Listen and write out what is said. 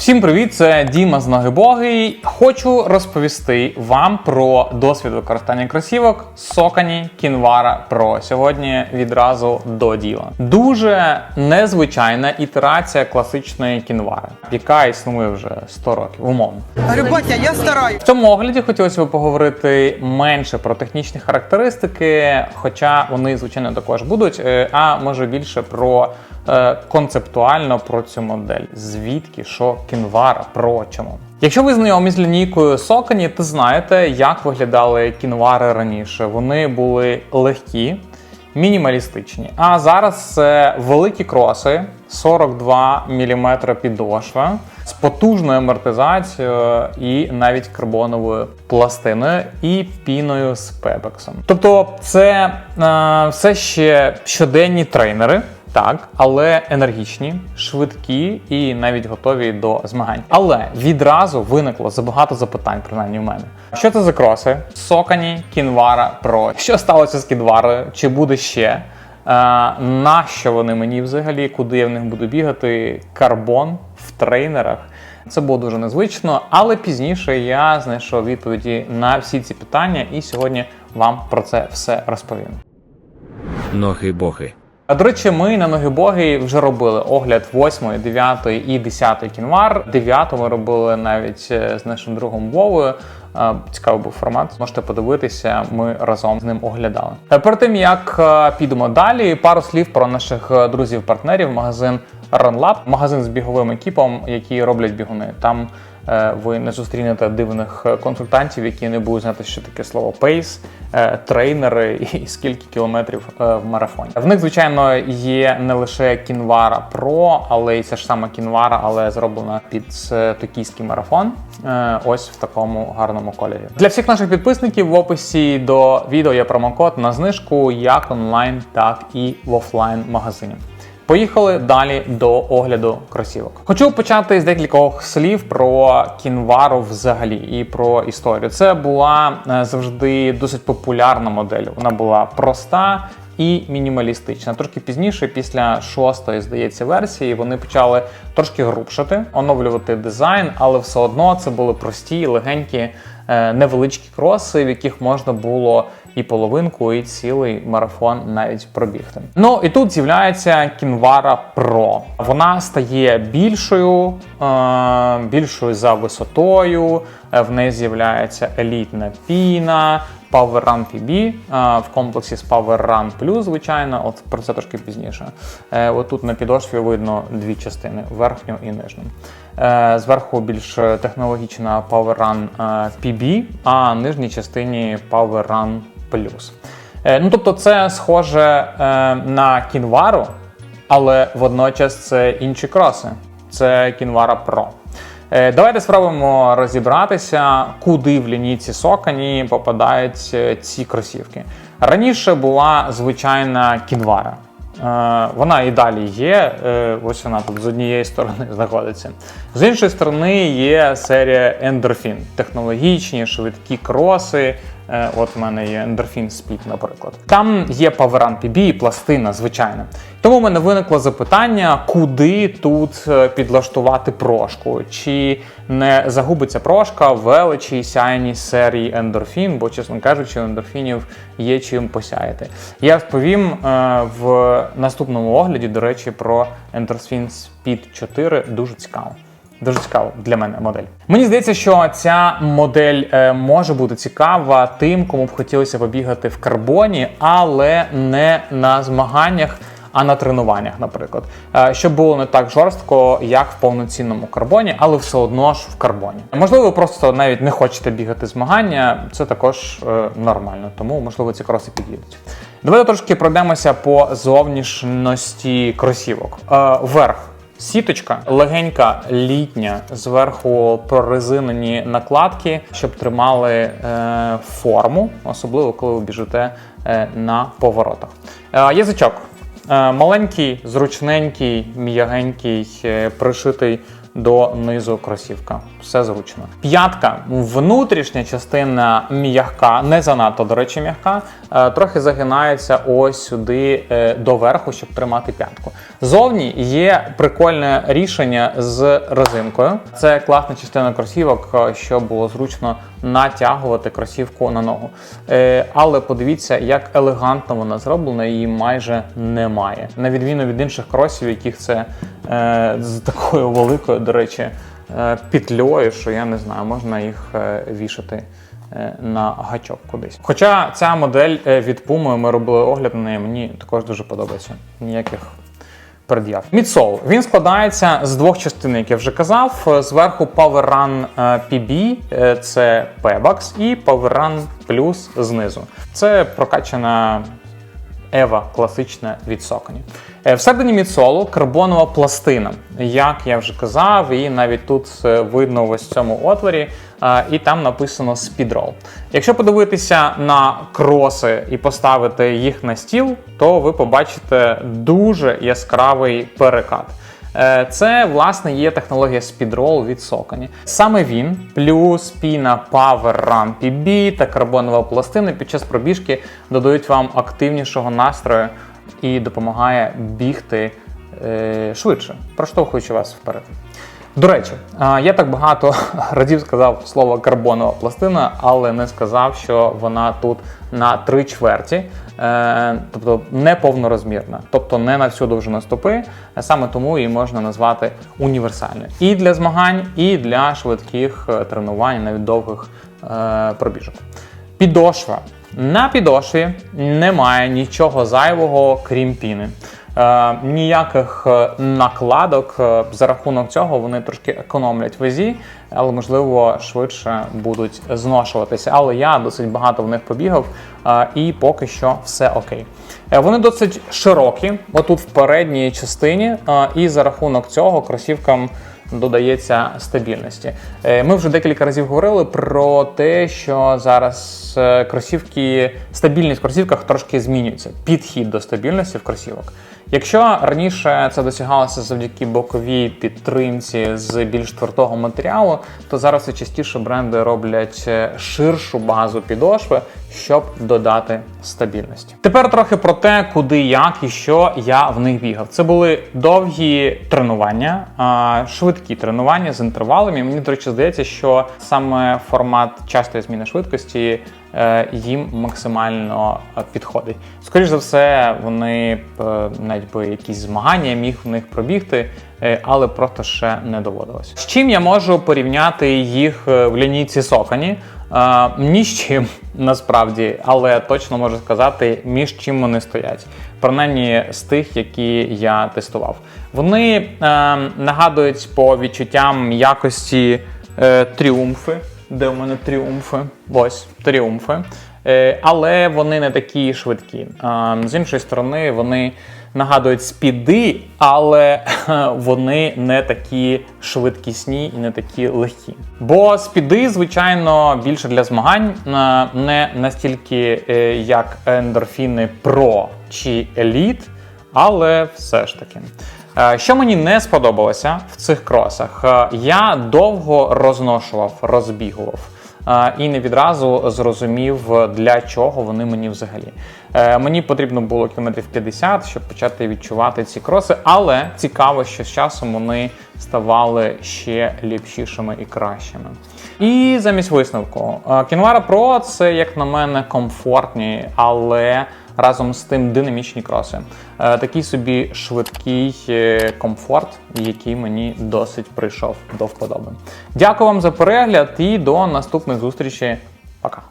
Всім привіт, це Діма з Ногибогий. Хочу розповісти вам про досвід використання кросівок Сокані Кінвара Pro. Сьогодні відразу до діла. Дуже незвичайна ітерація класичної кінвари, яка існує вже 100 років, умовно. Батя, я стараюсь. В цьому огляді хотілося б поговорити менше про технічні характеристики, хоча вони, звичайно, також будуть, е, а може більше про е, концептуально про цю модель. Звідки, що кінвара, про чому. Якщо ви знайомі з лінійкою Сокані, то знаєте, як виглядали кінвари раніше. Вони були легкі, мінімалістичні. А зараз це великі кроси, 42 мм підошва з потужною амортизацією і навіть карбоновою пластиною і піною з пепексом. Тобто, це е, все ще щоденні тренери. Так, але енергічні, швидкі і навіть готові до змагань. Але відразу виникло забагато запитань, принаймні в мене. Що це за кроси? Сокані, Кінвара Pro. Що сталося з Кінварою? Чи буде ще? Е, нащо вони мені взагалі? Куди я в них буду бігати? Карбон в трейнерах. Це було дуже незвично, але пізніше я знайшов відповіді на всі ці питання, і сьогодні вам про це все розповім. Ноги боги. А до речі, ми на ноги боги вже робили огляд 8, 9 і 10 кінвар. 9 ми робили навіть е, з нашим другом Вовою. Е, Цікавий був формат. Можете подивитися, ми разом з ним оглядали. Перед тим як е, підемо далі, пару слів про наших друзів-партнерів. Магазин RunLab, магазин з біговим екіпом, які роблять бігуни. Там ви не зустрінете дивних е, консультантів, які не будуть знати, що таке слово пейс, е, трейнери і скільки кілометрів е, в марафоні. В них, звичайно, є не лише Кінвара Pro, але й ця ж сама Кінвара, але зроблена під е, токійський марафон. Е, Ось в такому гарному кольорі. Для всіх наших підписників в описі до відео є промокод на знижку як онлайн, так і в офлайн магазині. Поїхали далі до огляду кросівок. Хочу почати з декількох слів про кінвару взагалі і про історію. Це була е, завжди досить популярна модель. Вона була проста. І мінімалістична. Трошки пізніше, після шостої, здається, версії, вони почали трошки грубшати, оновлювати дизайн, але все одно це були прості, легенькі, е, невеличкі кроси, в яких можна було і половинку, і цілий марафон навіть пробігти. Ну і тут з'являється Kinvara Pro. Вона стає більшою, е, більшою за висотою. е, В неї з'являється елітна піна. Power Run PB е, в комплексі з Power Run Plus, звичайно, от про це трошки пізніше. Е, От тут на підошві видно дві частини: верхню і нижню. Е, Зверху більш технологічна Power Run PB, а в нижній частині Power Run Plus. Ну, тобто, це схоже на кінвару, але водночас це інші кроси. Це кінвара Pro. Е, Давайте спробуємо розібратися, куди в лінійці Сокані попадають е, ці кросівки. Раніше була звичайна кінвара. Е, Вона і далі є. Ось вона тут з однієї сторони знаходиться. З іншої сторони є серія Endorphin. Технологічні, швидкі кроси. Е, От в мене є Endorphin Speed, наприклад. Там є Power PB і пластина, звичайно. Тому в мене виникло запитання, куди тут е, підлаштувати прошку, чи не загубиться прошка в величій сяйній серії ендорфін, бо, чесно кажучи, ендорфінів є чим посяяти. Я розповім е, в наступному огляді, до речі, про Endorphin Speed 4. Дуже цікаво. Дуже цікаво для мене модель. Мені здається, що ця модель е, може бути цікава тим, кому б хотілося побігати в карбоні, але не на змаганнях, а на тренуваннях, наприклад. Е, щоб було не так жорстко, як в повноцінному карбоні, але все одно ж в карбоні. Можливо, ви просто навіть не хочете бігати змагання, це також е, нормально, тому можливо ці кроси підійдуть. Давайте трошки пройдемося по зовнішності кросівок. Е, верх. Сіточка легенька, літня, зверху прорезинені накладки, щоб тримали е, форму, особливо коли ви біжите е, на поворотах. Е, язичок. Е, маленький, зручненький, м'ягенький, е, пришитий до низу кросівка. Все зручно. П'ятка, внутрішня частина м'ягка, не занадто, до речі, м'ягка, е, трохи загинається ось сюди е, до верху, щоб тримати п'ятку. Зовні є прикольне рішення з резинкою. Це класна частина кросівок, е, щоб було зручно натягувати кросівку на ногу. Але подивіться, як елегантно вона зроблена, її майже немає. На відміну від інших кросів, яких це з такою великою, до речі, е, що я не знаю, можна їх е, вішати. е, На гачок кудись. Хоча ця модель від Puma, ми робили огляд на неї, мені також дуже подобається. Ніяких пред'яв. Мідсол. Він складається з двох частин, як я вже казав. Зверху Power Run PB, це Pebax, і Power Run Plus знизу. Це прокачана Ева класична від Соконі. Е, Всередині міцолу карбонова пластина. Як я вже казав, і навіть тут видно видно ось цьому отворі, е, і там написано спідрол. Якщо подивитися на кроси і поставити їх на стіл, то ви побачите дуже яскравий перекат. Е, Це власне є технологія спідрол від Socony. Саме він, плюс піна Power Run PB та карбонова пластина під час пробіжки додають вам активнішого настрою і допомагає бігти е, швидше, проштовхуючи вас вперед. До речі, я так багато разів сказав слово карбонова пластина, але не сказав, що вона тут на три чверті, е, тобто не повнорозмірна, тобто не на всю довжину стопи. Саме тому її можна назвати універсальною і для змагань, і для швидких е, тренувань, навіть довгих е, пробіжок. Підошва. На підошві немає нічого зайвого, крім піни. Е, ніяких е, накладок е, за рахунок цього вони трошки економлять вазі, але можливо швидше будуть зношуватися. Але я досить багато в них побігав, і поки що все окей. Вони досить широкі, отут в передній частині, і за рахунок цього кросівкам додається стабільності. Ми вже декілька разів говорили про те, що зараз кросівки, стабільність в кросівках трошки змінюється. Підхід до стабільності в кросівок. Якщо раніше це досягалося завдяки боковій підтримці з більш твердого матеріалу, то зараз все частіше бренди роблять е, ширшу базу підошви, щоб додати стабільності. Тепер трохи про те, куди, як і що я в них бігав. Це були довгі тренування, швидкі тренування з інтервалами. Мені, до речі, здається, що саме формат частої зміни швидкості їм максимально е, підходить. Скоріше за все, вони е, навіть би якісь змагання міг в них пробігти, е, але просто ще не доводилось. З чим я можу порівняти їх е, в лінійці Сокані? Е, Ні з чим насправді, але точно можу сказати, між чим вони стоять. Принаймні з тих, які я тестував. Вони е, нагадують по відчуттям якості е, тріумфи. Де у мене тріумфи? Ось тріумфи. Е, але вони не такі швидкі. Е, з іншої сторони, вони нагадують спіди, але вони не такі швидкісні і не такі легкі. Бо спіди, звичайно, більше для змагань, е, не настільки е, як ендорфіни Pro чи Elite, але все ж таки. Е, Що мені не сподобалося в цих кросах, Е, я довго розношував, розбігував. е, І не відразу зрозумів, для чого вони мені взагалі. Мені потрібно було кілометрів 50, щоб почати відчувати ці кроси, але цікаво, що з часом вони ставали ще ліпшішими і кращими. І замість висновку, Kinvara Pro це, як на мене, комфортні, але разом з тим динамічні кроси. Е, Такий собі швидкий е, комфорт, який мені досить прийшов до вподоби. Дякую вам за перегляд і до наступних зустрічей. Пока.